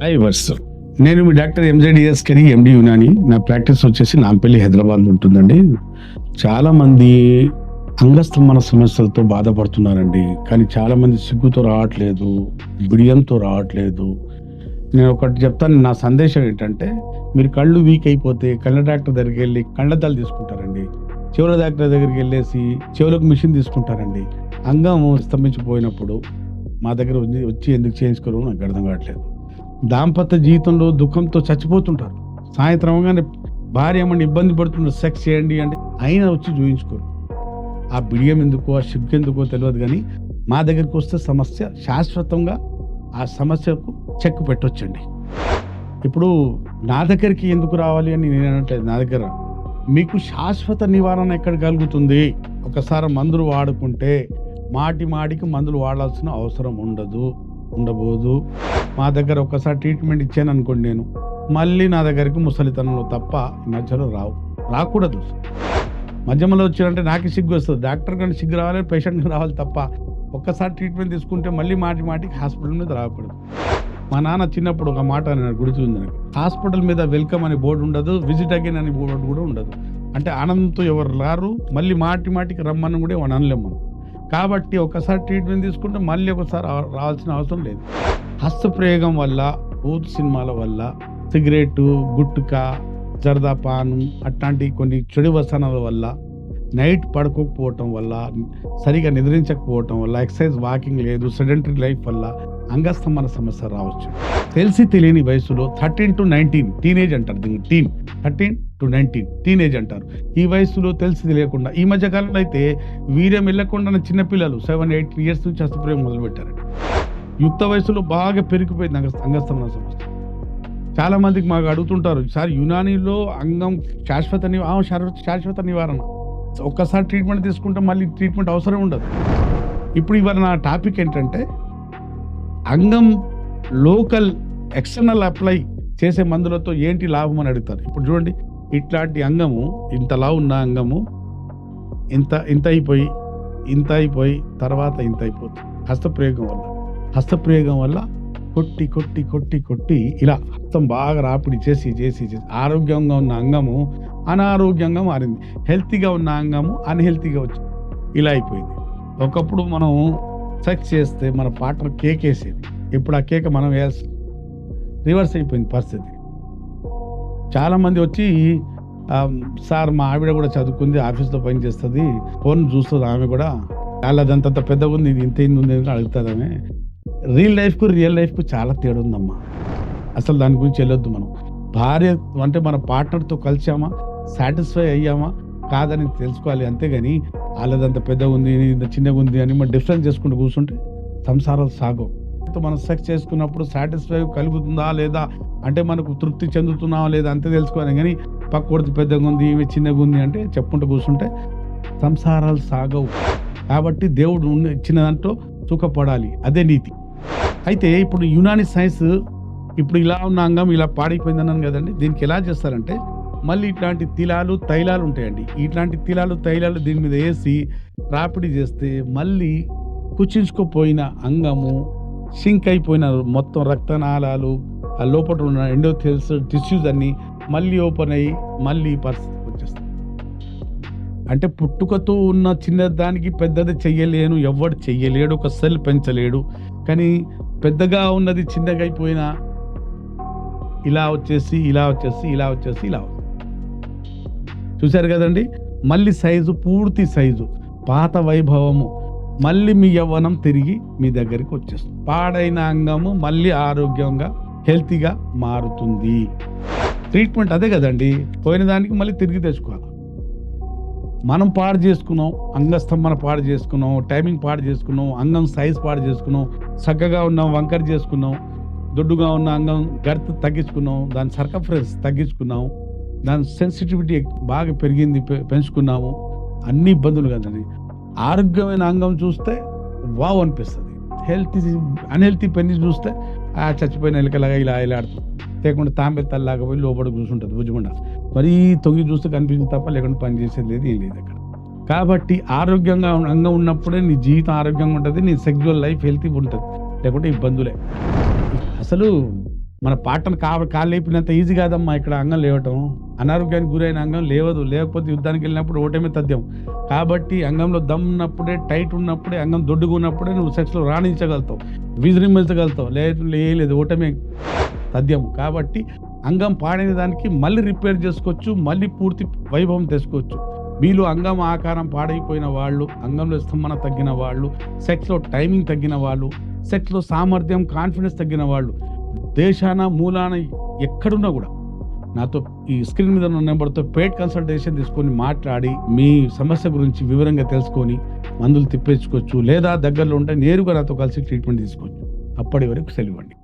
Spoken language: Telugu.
హాయ్ వర్స్ నేను మీ డాక్టర్ ఎంజేడిఎస్ కని ఎండి యునాని నా ప్రాక్టీస్ వచ్చేసి నాంపల్లి హైదరాబాద్ ఉంటుందండి. చాలామంది అంగస్తంభన సమస్యలతో బాధపడుతున్నారండి. కానీ చాలామంది సిగ్గుతో రావట్లేదు బిడియంతో రావట్లేదు. నేను ఒకటి చెప్తాను నా సందేశం ఏంటంటే మీరు కళ్ళు వీక్ అయిపోతే కళ్ళ డాక్టర్ దగ్గరికి వెళ్ళి కళ్ళద్దాలు తీసుకుంటారండి. చెవుల డాక్టర్ దగ్గరికి వెళ్ళేసి చెవులకు మిషన్ తీసుకుంటారండి. అంగం స్తంభించిపోయినప్పుడు మా దగ్గర వచ్చి ఎందుకు చేయించుకోరు నాకు అర్థం కావట్లేదు. దాంపత్య జీవితంలో దుఃఖంతో చచ్చిపోతుంటారు. సాయంత్రం అవగానే భార్య ఏమన్నా ఇబ్బంది పడుతుంటారు సెక్స్ చేయండి అంటే అయినా వచ్చి చూపించుకోరు ఆ బిడియం ఎందుకో ఆ షిప్ ఎందుకో తెలియదు కానీ మా దగ్గరికి వస్తే సమస్య శాశ్వతంగా ఆ సమస్యకు చెక్ పెట్టొచ్చండి. ఇప్పుడు నా దగ్గరికి ఎందుకు రావాలి అని నేను అనట్లేదు నా దగ్గర మీకు శాశ్వత నివారణ ఎక్కడ కలుగుతుంది? ఒకసారి మందులు వాడుకుంటే మాటి మాటికి మందులు వాడాల్సిన అవసరం ఉండదు. ఉండబోదు. మా దగ్గర ఒకసారి ట్రీట్మెంట్ ఇచ్చాను అనుకోండి నేను. మళ్ళీ నా దగ్గరికి ముసలితనంలో తప్ప మధ్యలో రావు. రాకూడదు. మధ్యలో వచ్చినంటే నాకు సిగ్గు వస్తుంది. డాక్టర్ కంటే సిగ్గు రావాలి పేషెంట్కి రావాలి తప్ప ఒక్కసారి ట్రీట్మెంట్ తీసుకుంటే మళ్ళీ మాటి మాటికి హాస్పిటల్ మీద రాకూడదు. మా నాన్న చిన్నప్పుడు ఒక మాట అన్నాడు గుర్తుంది నాకు. హాస్పిటల్ మీద వెల్కమ్ అనే బోర్డు ఉండదు విజిట్ అగైన్ అనే బోర్డు కూడా ఉండదు. అంటే ఆనందంతో ఎవరు రారు మళ్ళీ మాటి మాటికి రమ్మని కూడా అనలేము మనం. కాబట్టి ఒకసారి ట్రీట్మెంట్ తీసుకుంటే మళ్ళీ ఒకసారి రావాల్సిన అవసరం లేదు. హస్తప్రయోగం వల్ల ఊతు సినిమాల వల్ల సిగరెట్ గుట్టుక జర్దాపాను అట్లాంటి కొన్ని చెడు వ్యసనాల వల్ల నైట్ పడుకోకపోవటం వల్ల సరిగా నిద్రించకపోవటం వల్ల ఎక్సర్సైజ్ వాకింగ్ లేదు సెడెంటరీ లైఫ్ వల్ల అంగస్తంభన సమస్య రావచ్చు. తెలిసి తెలియని వయసులో థర్టీన్ టు నైన్టీన్ టీనేజ్ అంటారు దీన్ని teen. Thirteen to nineteen teenage అంటారు. ఈ వయసులో తెలిసి తెలియకుండా ఈ మధ్య కాలంలో అయితే వీర్యం వెళ్ళకుండా చిన్నపిల్లలు సెవెన్ ఎయిట్ ఇయర్స్ నుంచి హస్తప్రయోగం మొదలుపెట్టారండి యుక్త వయసులో బాగా పెరిగిపోయింది అంగ అంగస్తంభన సమస్య చాలా మందికి మాకు అడుగుతుంటారు సార్ యునానీలో అంగం శాశ్వత ని- శాశ్వత శాశ్వత నివారణ. ఒక్కసారి ట్రీట్మెంట్ తీసుకుంటే మళ్ళీ ట్రీట్మెంట్ అవసరం ఉండదు. ఇప్పుడు ఇవాళ నా టాపిక్ ఏంటంటే అంగం లోకల్ ఎక్స్టర్నల్ అప్లై చేసే మందులతో ఏంటి లాభం అని అడుగుతారు. ఇప్పుడు చూడండి ఇట్లాంటి అంగము ఇంతలా ఉన్న అంగము ఇంత ఇంత అయిపోయి ఇంత అయిపోయి తర్వాత ఇంత అయిపోతుంది హస్తప్రయోగం వల్ల. హస్తప్రయోగం వల్ల కొట్టి కొట్టి కొట్టి కొట్టి ఇలా హస్తం బాగా రాపిడి చేసి చేసి చేసి ఆరోగ్యంగా ఉన్న అంగము అనారోగ్యంగా మారింది. హెల్తీగా ఉన్న అంగము అన్హెల్తీగా వచ్చింది. ఇలా అయిపోయింది. ఒకప్పుడు మనం సెక్స్ చేస్తే మన పార్ట్నర్ కేక్ వేసేది. ఇప్పుడు ఆ కేక్ మనం వేయాల్సి రివర్స్ అయిపోయింది పరిస్థితి. చాలామంది వచ్చి సార్ మా ఆవిడ కూడా చదువుకుంది ఆఫీస్లో పని చేస్తుంది ఫోన్ చూస్తుంది ఆమె కూడా. వాళ్ళదంత పెద్దగా ఉంది ఇది ఇంత ఇంత ఉంది అని అడుగుతుంది ఆమె రియల్ లైఫ్కు రియల్ లైఫ్కు చాలా తేడా ఉందమ్మా. అసలు దాని గురించి వెళ్ళొద్దు మనం. భార్య అంటే మన పార్ట్నర్తో కలిసామా? సాటిస్ఫై అయ్యామా? కాదని తెలుసుకోవాలి అంతేగాని వాళ్ళదంత పెద్దగా ఉంది ఇంత చిన్నగా ఉంది అని మనం డిఫరెన్స్ చేసుకుంటూ కూర్చుంటే సంసారాలు సాగవు. మనం సెక్స్ చేసుకున్నప్పుడు సాటిస్ఫై కలుగుతుందా లేదా? అంటే మనకు తృప్తి చెందుతున్నావా లేదా అంతే తెలుసుకోవాలి. కానీ పక్కోడిది పెద్దగా ఉంది ఇవి చిన్నగా ఉంది అంటే చెప్పుకుంటూ కూర్చుంటే సంసారాలు సాగవు. కాబట్టి దేవుడు ఇచ్చిన దాంట్లో సుఖపడాలి. అదే నీతి. అయితే ఇప్పుడు యునాని సైన్స్ ఇప్పుడు ఇలా ఉన్న అంగం ఇలా పాడైపోయింది అన్నాను కదండి. దీనికి ఎలా చేస్తారంటే మళ్ళీ ఇట్లాంటి తిలాలు తైలాలు ఉంటాయండి. ఇట్లాంటి తిలాలు తైలాలు దీని మీద వేసి రాపిడి చేస్తే మళ్ళీ కుచించుకుపోయిన అంగము సింక్ అయిపోయిన మొత్తం రక్తనాళాలు ఆ లోపల ఉన్న ఎండోథెల్స్ టిష్యూస్ అన్నీ మళ్ళీ ఓపెన్ అయ్యి మళ్ళీ పరిస్థితి వచ్చేస్తుంది అంటే పుట్టుకతో ఉన్న చిన్నదానికి పెద్దది చెయ్యలేను ఎవడు చెయ్యలేడు ఒక సెల్ పెంచలేడు. కానీ పెద్దగా ఉన్నది చిన్నగా అయిపోయినా ఇలా వచ్చేసి ఇలా వచ్చేసి ఇలా వచ్చేసి ఇలా చూశారు కదండి? మళ్ళీ సైజు పూర్తి సైజు. పాత వైభవము. మళ్ళీ మీ యవ్వనం తిరిగి మీ దగ్గరికి వచ్చేస్తుంది. పాడైన అంగము మళ్ళీ ఆరోగ్యంగా హెల్తీగా మారుతుంది. ట్రీట్మెంట్ అదే కదండి. పోయిన దానికి మళ్ళీ తిరిగి తెచ్చుకోవాలి. మనం పాడు చేసుకున్నాం అంగస్తంభన పాడు చేసుకున్నాం టైమింగ్ పాడు చేసుకున్నాం అంగం సైజ్ పాడు చేసుకున్నాం చక్కగా ఉన్నాం వంకర చేసుకున్నాం దొడ్డుగా ఉన్న అంగం గర్త్ తగ్గించుకున్నాం దాని సర్కఫరెన్స్ తగ్గించుకున్నాం దాని సెన్సిటివిటీ బాగా పెరిగింది పె- పెంచుకున్నాము. అన్ని ఇబ్బందులు కదండి. ఆరోగ్యమైన అంగం చూస్తే వావ్ అనిపిస్తుంది. హెల్తీ అన్హెల్తీ పెన్ని చూస్తే ఆ చచ్చిపోయిన ఎలకలాగా ఇలా ఇలా ఆడుతుంది. లేకుంటే తాంబె తల్లాగా పోయి లోపల కూర్చుంటుంది భుజమండ మరీ తొంగి చూస్తే కనిపించింది తప్ప లేకుండా పని చేసేది లేదు ఏం లేదు అక్కడ. కాబట్టి ఆరోగ్యంగా అంగం ఉన్నప్పుడే నీ జీవితం ఆరోగ్యంగా ఉంటుంది నీ సెక్జువల్ లైఫ్ హెల్తీ ఉంటుంది. లేకుంటే ఇబ్బందులే. అసలు మన పాటను కా కాలు లేపినంత ఈజీ కాదమ్మా ఇక్కడ అంగం లేవటం. అనారోగ్యానికి గురైన అంగం లేవదు. లేకపోతే యుద్ధానికి వెళ్ళినప్పుడు ఓటమే తథ్యం. కాబట్టి అంగంలో దమ్ ఉన్నప్పుడే టైట్ ఉన్నప్పుడే అంగం దొడ్డుగా ఉన్నప్పుడే నువ్వు సెక్స్లో రాణించగలుగుతావు. విజృంభించగలుగుతావు లేదు లేదు ఓటమే తథ్యం. కాబట్టి అంగం పాడిన దానికి మళ్ళీ రిపేర్ చేసుకోవచ్చు. మళ్ళీ పూర్తి వైభవం తెచ్చుకోవచ్చు. వీళ్ళు అంగం ఆకారం పాడైపోయిన వాళ్ళు అంగంలో స్తంభన తగ్గిన వాళ్ళు సెక్స్లో టైమింగ్ తగ్గిన వాళ్ళు సెక్స్లో సామర్థ్యం కాన్ఫిడెన్స్ తగ్గిన వాళ్ళు దేశాన మూలాన ఎక్కడున్నా కూడా నాతో ఈ స్క్రీన్ మీద ఉన్న నెంబర్తో పేడ్ కన్సల్టేషన్ తీసుకొని మాట్లాడి మీ సమస్య గురించి వివరంగా తెలుసుకొని మందులు తిప్పించుకోవచ్చు లేదా దగ్గరలో ఉంటే నేరుగా నాతో కలిసి ట్రీట్మెంట్ తీసుకోవచ్చు. అప్పటి వరకు సెలవండి